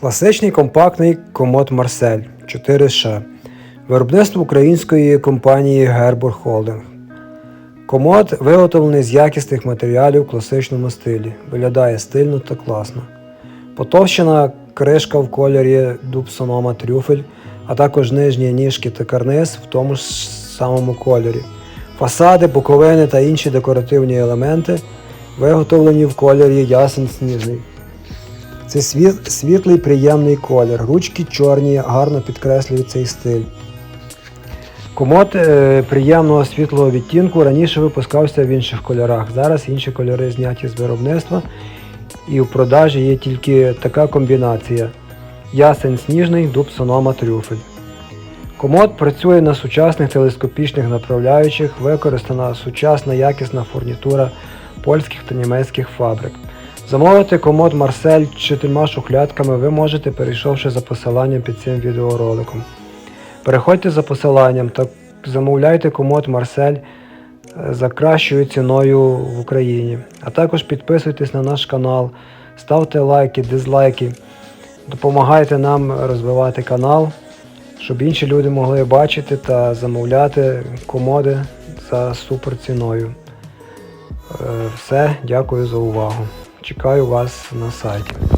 Класичний компактний комод Марсель 4Ш. Виробництво української компанії Гербур Холдинг. Комод виготовлений з якісних матеріалів в класичному стилі. Виглядає стильно та класно. Потовщена кришка в кольорі дуб сонома трюфель, а також нижні ніжки та карниз в тому ж самому кольорі. Фасади, боковини та інші декоративні елементи виготовлені в кольорі ясен сніжний. Це світ- світлий приємний колір. Ручки чорні, гарно підкреслюють цей стиль. Комод е, приємного світлого відтінку раніше випускався в інших кольорах. Зараз інші кольори зняті з виробництва і в продажі є тільки така комбінація: ясень сніжний, дуб сонома трюфель. Комод працює на сучасних телескопічних направляючих, використана сучасна якісна фурнітура польських та німецьких фабрик. Замовити комод Марсель з чотирма шухлядками ви можете, перейшовши за посиланням під цим відеороликом. Переходьте за посиланням та замовляйте комод Марсель е, за кращою ціною в Україні. А також підписуйтесь на наш канал, ставте лайки, дизлайки, допомагайте нам розвивати канал, щоб інші люди могли бачити та замовляти комоди за супер ціною. Е, Все, дякую за увагу. Чекаю вас на сайті.